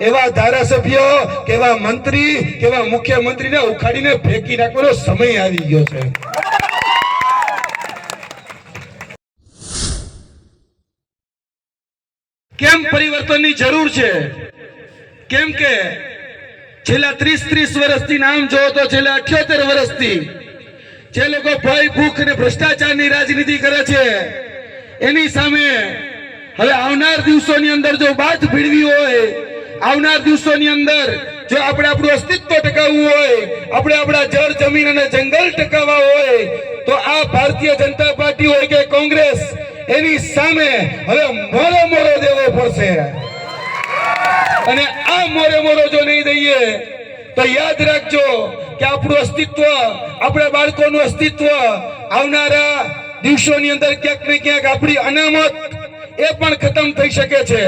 એવા ધારાસભ્યો, કેવા મંત્રી, કેવા મુખ્યમંત્રીને ઉખાડીને ફેંકી નાખવાનો સમય આવી ગયો છે. કેમ પરિવર્તનની જરૂર છે? કેમ કે છેલ્લા ત્રીસ ત્રીસ વર્ષથી નામ જોવો તો છેલ્લા અઠ્યોતેર વર્ષથી જે લોકો ભય, ભૂખ અને ભ્રષ્ટાચારની રાજનીતિ કરે છે, એની સામે હવે આવનાર દિવસોની અંદર જો બાદ ભીડવી હોય આવનાર દિવસોની અંદર જો આપણે આપણું અસ્તિત્વ ટકાવવું હોય, આપણે આપણા જળ, જમીન અને જંગલ ટકાવવા હોય, તો આ ભારતીય જનતા પાર્ટી હોય કે કોંગ્રેસ, એની સામે હવે મોરો મોરો દેવો પડશે. અને આ મોરે મોરો જો નહીં દઈએ, તો યાદ રાખજો કે આપણું અસ્તિત્વ, આપણા બાળકોનું અસ્તિત્વ આવનારા દિવસોની અંદર ક્યાંક ને ક્યાંક આપણી અનામત એ પણ ખતમ થઈ શકે છે.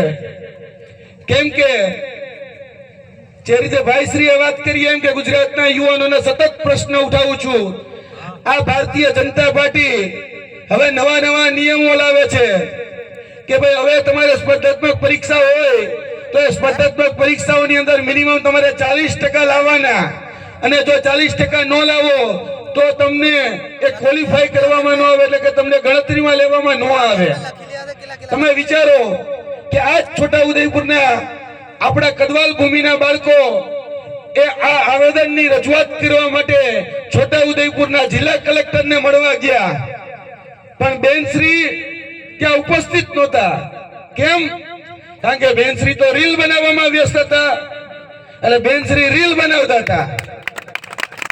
કેમ કે જે રીતે ભાઈશ્રીએ વાત કરી, એમ કે ગુજરાતના યુવાનોને સતત પ્રશ્ન ઉઠાવું છું. આ ભારતીય જનતા પાર્ટી હવે નવા નવા નિયમો લાવે છે કે ભાઈ હવે તમારે સ્પર્ધાત્મક પરીક્ષા હોય, તો એ સ્પર્ધાત્મક પરીક્ષાઓની અંદર મિનિમમ તમારે ચાલીસ ટકા લાવવાના. અને જો ચાલીસ ટકા ન લાવો, તો તમને એ ક્વોલિફાય કરવામાં ન આવે, એટલે કે તમને ગણતરીમાં લેવામાં ન આવે. તમે વિચારો કે આ છોટા ઉદયપુરના આપણા કદવાલ ભૂમિના બાળકો એ આ આવેદનની રજૂઆત કરવા માટે છોટા ઉદયપુરના જિલ્લા કલેક્ટરને મળવા ગયા. પણ બેનશ્રી ત્યાં ઉપસ્થિત નહોતા. કેમ? કારણ કે બેનશ્રી તો રીલ બનાવવામાં વ્યસ્ત હતા. એટલે બેનશ્રી રીલ બનાવતા હતા.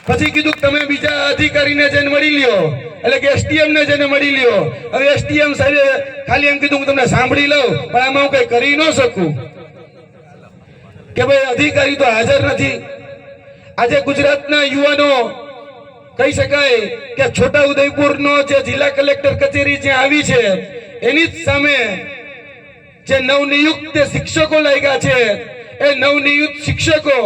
પછી કીધું તમે બીજા અધિકારીને જઈને મળી લ્યો. એટલે કે એસટીએમ ને જેને મળી લ્યો. હવે એસટીએમ સાહેબ ખાલી એમ કીધું, હું તમને સાંભળી લઉં, પણ આમાં હું કઈ કરી ન શકું. કે ભાઈ, અધિકારી તો હાજર નથી. આજે ગુજરાતના યુવાનો કહી શકાય કે છોટા ઉદયપુરનો જે જિલ્લા કલેક્ટર કચેરી જ્યાં આવી છે, એની જ સામે જે નવનિયુક્ત શિક્ષકો લાગ્યા છે, એ નવનિયુક્ત શિક્ષકો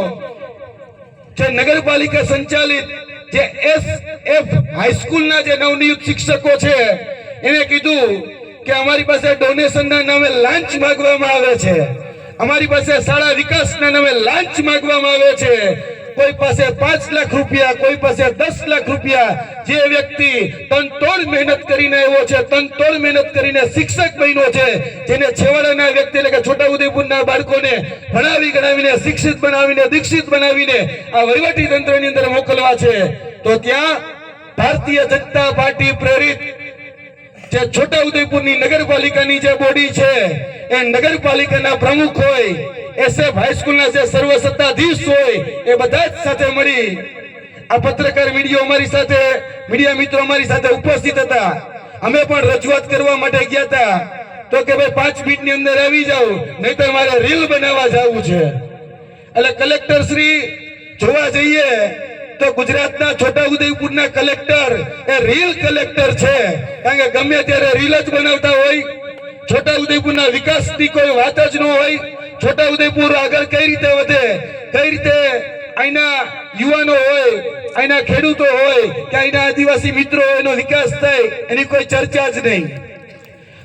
જે નગરપાલિકા સંચાલિત જે એસ, એફ હાઈસ્કૂલના જે નવનિયુક્ત શિક્ષકો છે, એને કીધું કે અમારી પાસે ડોનેશનના નામે લાંચ માંગવામાં આવે છે. અમારી પાસે શાળા વિકાસના નામે લાંચ માંગવામાં આવે છે. કોઈ પાસે પાંચ લાખ રૂપિયા, કોઈ પાસે દસ લાખ રૂપિયા. જે વ્યક્તિ તનતોડ મહેનત કરીને આવ્યો છે, તનતોડ મહેનત કરીને શિક્ષક બન્યો છે, જેને છેવાડાના વ્યક્તિ એટલે કે છોટા ઉદેપુરના બાળકોને ભણાવી ગણાવીને શિક્ષિત બનાવીને દીક્ષિત બનાવીને આ વહીવટી તંત્રની અંદર મોકલવા છે. તો ત્યાં ભારતીય જનતા પાર્ટી પ્રેરિત જે છોટા ઉદયપુરની નગરપાલિકાની જે બોડી છે, એ નગરપાલિકાના પ્રમુખ હોય એસએફ હાઈસ્કૂલના જે સર્વસત્તાધીશ હોય, એ બધા જ સાથે મળી આ પત્રકાર મીડિયા અમારી સાથે, મીડિયા મિત્રો અમારી સાથે ઉપસ્થિત હતા. અમે પણ રજૂઆત કરવા માટે ગયા હતા. તો કે ભાઈ, પાંચ મિનિટની અંદર આવી જાઓ નહીં તો મારે રીલ બનાવવા જવું છે. એટલે કલેક્ટર શ્રી, જોવા જઈએ, તો ગુજરાતના છોટા ઉદયપુરના કલેક્ટર એ રીલ કલેક્ટર છે. કારણ કે ગમે ત્યારે રીલ જ બનાવતા હોય છોટા ઉદયપુરના વિકાસની કોઈ વાત જ ન હોય છોટા ઉદયપુર આગળ કઈ રીતે વધે? કઈ રીતે અહીંના યુવાનો હોય, અહીંના ખેડૂતો હોય, કે અહીંના આદિવાસી મિત્રો એનો વિકાસ થાય, એની કોઈ ચર્ચા જ નહીં.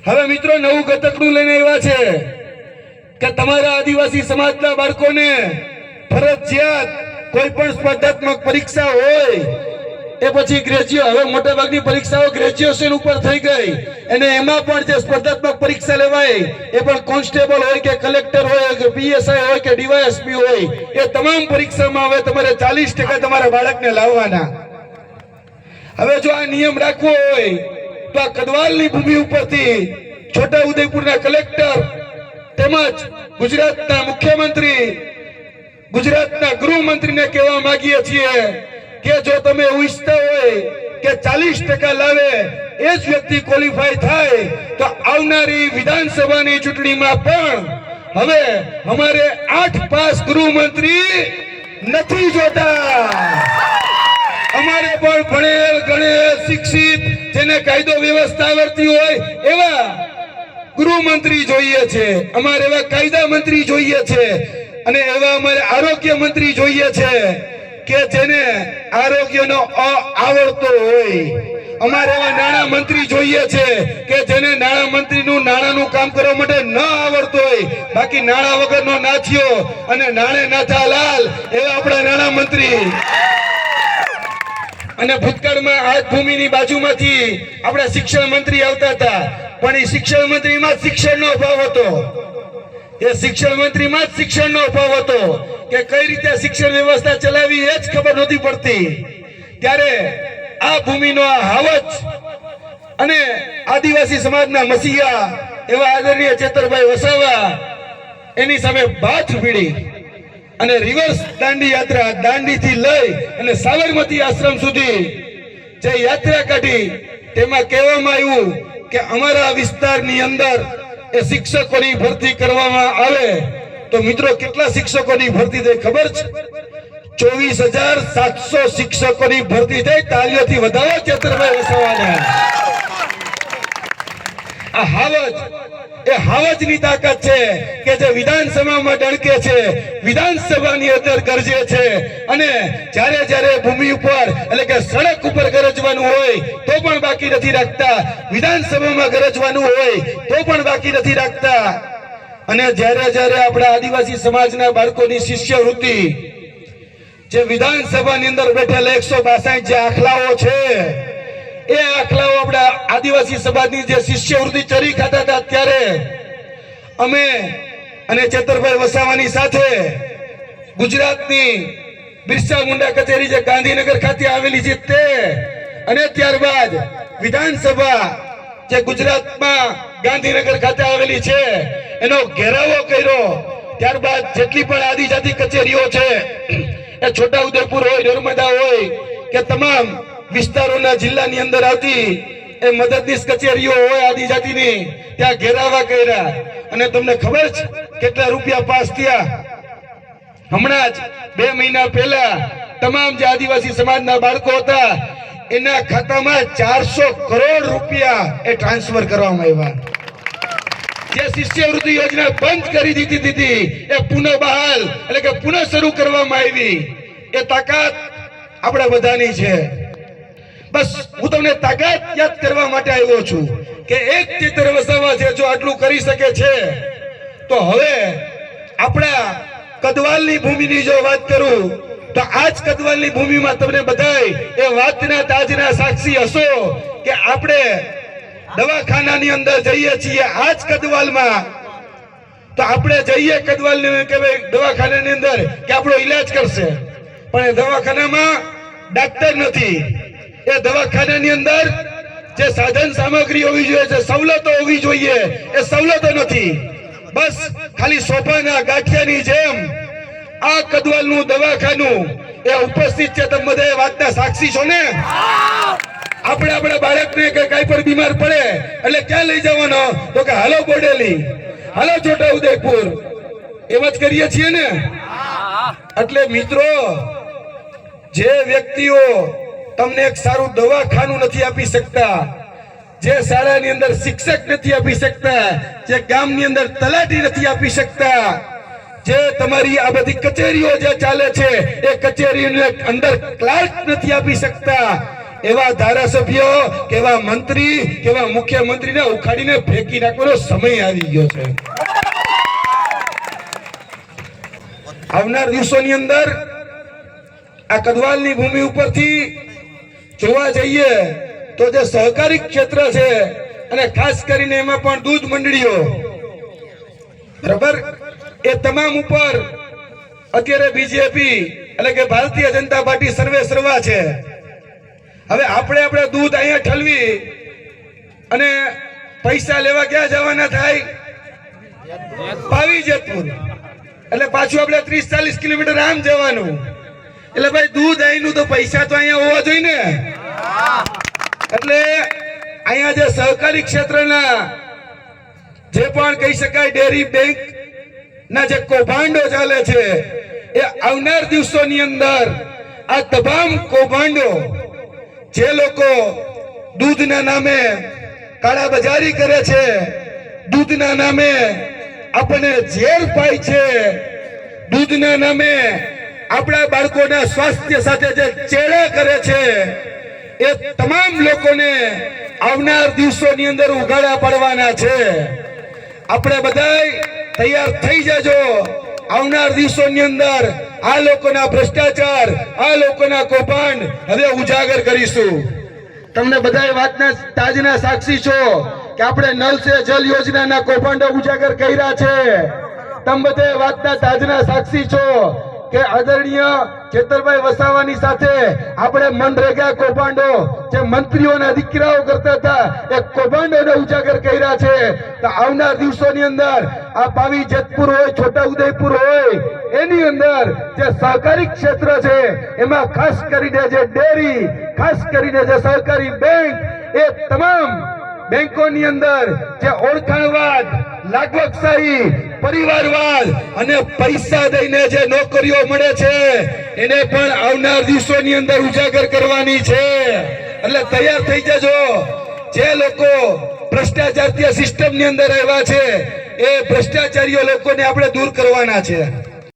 હવે મિત્રો, નવું ગતકડું લઈને આવ્યા છે કે તમારા આદિવાસી સમાજના બાળકોને ફરજિયાત કોઈ પણ સ્પર્ધાત્મક પરીક્ષા હોય એ પછી ગ્રેજ્યુએટ, હવે મોટાભાગની પરીક્ષાઓ ગ્રેજ્યુએશન ઉપર થઈ ગઈ. અને એમાં પણ જે સ્પર્ધાત્મક પરીક્ષા લેવાય, એ પણ કોન્સ્ટેબલ હોય કે કલેક્ટર હોય, કે પીએસઆઈ હોય કે ડીવાયએસપી હોય, એ તમામ પરીક્ષામાં હવે તમારે ચાલીસ ટકા તમારા બાળકને લાવવાના. હવે જો આ નિયમ રાખવો હોય, તો આ કદવાલની ભૂમિ ઉપરથી છોટા ઉદયપુરના કલેક્ટર તેમજ ગુજરાતના મુખ્યમંત્રી, ગુજરાતના ગૃહમંત્રીને કહેવા માંગીએ છીએ કે જો તમે એવું હોય કે ચાલીસ ટકા લાવે, એ જ વ્યક્તિ ક્વોલિફાય થાય, તો આવનારી વિધાનસભાની ચૂંટણીમાં પણ હવે અમારે આઠ પાસ ગૃહમંત્રી નથી જોતા. અમારે પણ ભણેલ, ગણેલ, શિક્ષિત, જેને કાયદો વ્યવસ્થા આવડતી હોય, એવા ગૃહમંત્રી જોઈએ છે. અમારે એવા કાયદા મંત્રી જોઈએ છે. અને એવા અમારે આરોગ્ય મંત્રી જોઈએ છે. કે જેને આરોગ્યનો આવડતો હોય. અમારે એવા નાણા મંત્રી જોઈએ છે કે જેને નાણાં મંત્રીનું નાણાંનું કામ કરવા માટે ન આવડતું હોય. બાકી નાણાં વગરનો નાથિયો અને નાણે નાથા લાલ, એવા આપણા નાણા મંત્રી. અને ભૂતકાળમાં આ ભૂમિ ભૂમિની બાજુમાંથી આપણા શિક્ષણ મંત્રી આવતા હતા. પણ એ શિક્ષણ મંત્રીમાં શિક્ષણ શિક્ષણનો અભાવ હતો. એ શિક્ષણ મંત્રીમાં જ શિક્ષણનો અભાવ હતો કે કઈ રીતે શિક્ષણ વ્યવસ્થા ચલાવી એ જ ખબર નહોતી પડતી. ત્યારે આ ભૂમિનો આ હાવજ અને આદિવાસી સમાજના મસીહા એવા આદરણીય ચેતરભાઈ વસાવા એની સામે બાથ ભીડી અને રિવર્સ દાંડી યાત્રા દાંડી થી લઈ અને સાબરમતી આશ્રમ સુધી જે યાત્રા કાઢી, તેમાં કહેવામાં આવ્યું કે અમારા વિસ્તારની અંદર એ શિક્ષકોની ભરતી કરવામાં આવે તો મિત્રો કેટલા શિક્ષકોની ભરતી થઈ ખબર છે? ચોવીસ હજાર સાતસો શિક્ષકોની ભરતી થઈ તાલીઓથી વધારે ચેતરભાઈ વસાવાને. આ હાવજ એ હાવજની તાકાત છે કે જે વિધાનસભામાં ડણકે છે, વિધાનસભાની અંદર ગરજે છે. અને જ્યારે જ્યારે ભૂમિ ઉપર એટલે કે સડક ઉપર ગરજવાનું હોય, તો પણ બાકી નથી રાખતા. વિધાનસભામાં ગરજવાનું હોય, તો પણ બાકી નથી રાખતા. અને જ્યારે જ્યારે આપણા આદિવાસી સમાજના બાળકોની શિષ્યવૃત્તિ, જે વિધાનસભાની અંદર બેઠેલા એકસો બાસઠ જે આખલાઓ છે એ આખલાઓ આપણા આદિવાસી સમાજની જે શિષ્યવૃત્તિ ચરી ખાતા હતા ત્યારે અમે અને ચેતરભાઈ વસાવાની સાથે ગુજરાતની બિરસા મુંડા કચેરી જે ગાંધીનગર ખાતે આવેલી છે તે અને ત્યારબાદ વિધાનસભા જે ગુજરાતમાં ગાંધીનગર ખાતે આવેલી છે, એનો ઘેરાવો કર્યો. ત્યારબાદ જેટલી પણ આદિજાતિ કચેરીઓ છે, એ છોટા ઉદેપુર હોય, નર્મદા હોય, કે તમામ વિસ્તારોના જિલ્લાની અંદર આવતી એ મદદનીશ કચેરીઓ હોય આદિજાતિની, ત્યાં ઘેરાવા કર્યા. અને તમને ખબર છે કેટલા રૂપિયા પાસ થયા? હમણાં જ બે મહિના પહેલા તમામ જે આદિવાસી સમાજના બાળકો હતા, એના ખાતામાં ચારસો કરોડ રૂપિયા એ ટ્રાન્સફર કરવામાં આવ્યા. જે શિષ્યવૃત્તિ યોજના બંધ કરી દીધી હતી એ પુનઃ બહાલ, એટલે કે પુનઃ શરૂ કરવામાં આવી. એ તાકાત આપણા બધાની છે. બસ, હું તમને તાકાત યાદ કરવા માટે આવ્યો છું કે એક ચિત્ર વસાવા છે જો આટલું કરી શકે છે, તો હવે આપણા કદવાલની ભૂમિની જો વાત કરું, તો આ જ કદવાલની ભૂમિમાં તમને બધાય એ વાતના તાજના સાક્ષી હશો કે આપણે દવાખાનાની અંદર જઈએ છીએ આ જ કદવાલમાં. તો આપણે જઈએ કદવાલ કે ભાઈ દવાખાનાની અંદર કે આપણો ઈલાજ કરશે. પણ એ દવાખાનામાં ડાક્ટર નથી. એ દવાખાનાની અંદર જે સાધન સામગ્રી હોવી જોઈએ જે સવલતો હોવી જોઈએ એ સવલતો નથી. બસ ખાલી સોફાના ગાંઠિયાની જેમ આ કદવાલનું દવાખાનું એ ઉપસ્થિત છે. તમે બધા વાતના સાક્ષી છો ને? આપણે આપણા બાળકને કે કઈ પણ બીમાર પડે એટલે ક્યાં લઈ જવાનો? તો કે હાલો બોડેલી હાલો છોટા ઉદયપુર. એમ જ કરીએ છીએ ને? એટલે મિત્રો જે વ્યક્તિઓ તમને એક સારું દવાખાનું નથી આપી શકતા. જે શાળાની અંદર શિક્ષક નથી આપી શકતા. જે ગામની અંદર તલાટી નથી આપી શકતા. જે તમારી આ બધી કચેરીઓ જે ચાલે છે, એ કચેરી અંદર ક્લાર્ક નથી આપી શકતા. એવા ધારાસભ્યો કેવા મંત્રી કેવા મુખ્યમંત્રીને ઉખાડીને ફેંકી નાખવાનો સમય આવી ગયો છે. આવનાર દિવસોની અંદર આ કદવાલની ભૂમિ ઉપરથી જોવા જઈએ તો જે સહકારી ક્ષેત્ર છે અને ખાસ કરીને એમાં પણ દૂધ મંડળીઓ, બરાબર? એ તમામ ઉપર અત્યારે બીજેપી એટલે કે ભારતીય જનતા પાર્ટી સર્વે સર્વા છે. હવે આપણે આપણે દૂધ અહીંયા ઠલવી અને પૈસા લેવા ક્યાં જવાના થાય? પાવી જેતપુર. એટલે પાછું આપણે ત્રીસ ચાલીસ કિલોમીટર આમ જવાનું. એટલે ભાઈ દૂધ અહીંનું તો પૈસા તો અહીંયા હોવા જોઈએ ને. એટલે અહીંયા જે સહકારી ક્ષેત્રના જે પણ કહી શકાય ડેરી બેંક ના જે કૌભાંડો ચાલે છે, એ આવનાર દિવસોની અંદર આ તમામ કૌભાંડો જે લોકો દૂધના નામે કાળા બજારી કરે છે, દૂધના નામે આપણને ઝેર પાય છે, દૂધના નામે આપણા બાળકોના સ્વાસ્થ્ય સાથે જે ચેડા કરે છે, એ તમામ લોકોને આવનાર દિવસોની અંદર ઉગાડા પાડવાના છે. આપણે બધાય તૈયાર થઈ જજો. આવનાર દિવસોની અંદર આ લોકોના ભ્રષ્ટાચાર, આ લોકોના કૌભાંડ હવે ઉજાગર કરીશું. તમને બધા વાતના તાજના સાક્ષી છો કે આપણે નલ સે જલ યોજનાના કૌભાંડો ઉજાગર કર્યા છે. તમે બધા વાતના તાજના સાક્ષી છો. કે આદરણીય ચેતરભાઈ વસાવાની સાથે આપણે મનરેગા કૌભાંડો, જે મંત્રીઓના દીકરાઓ કરતા હતા, એ કૌભાંડોને ઉજાગર કર્યા છે. તો આવનાર દિવસોની અંદર આ પાવી જેતપુર હોય, છોટા ઉદયપુર હોય, એની અંદર જે સહકારી ક્ષેત્ર છે, એમાં ખાસ કરીને જે ડેરી, ખાસ કરીને જે સહકારી બેંક, એ તમામ બેંકોની અંદર જે ઓળખાણવાદ લાગવકશાહી પરિવારવાદ અને પૈસા દઈને જે નોકરીઓ મળે છે, એને પણ આવનાર દિવસોની અંદર ઉજાગર કરવાની છે. એટલે તૈયાર થઈ જજો. જે લોકો ભ્રષ્ટાચાર સિસ્ટમની અંદર આવ્યા છે, એ ભ્રષ્ટાચારીઓ લોકોને આપણે દૂર કરવાના છે.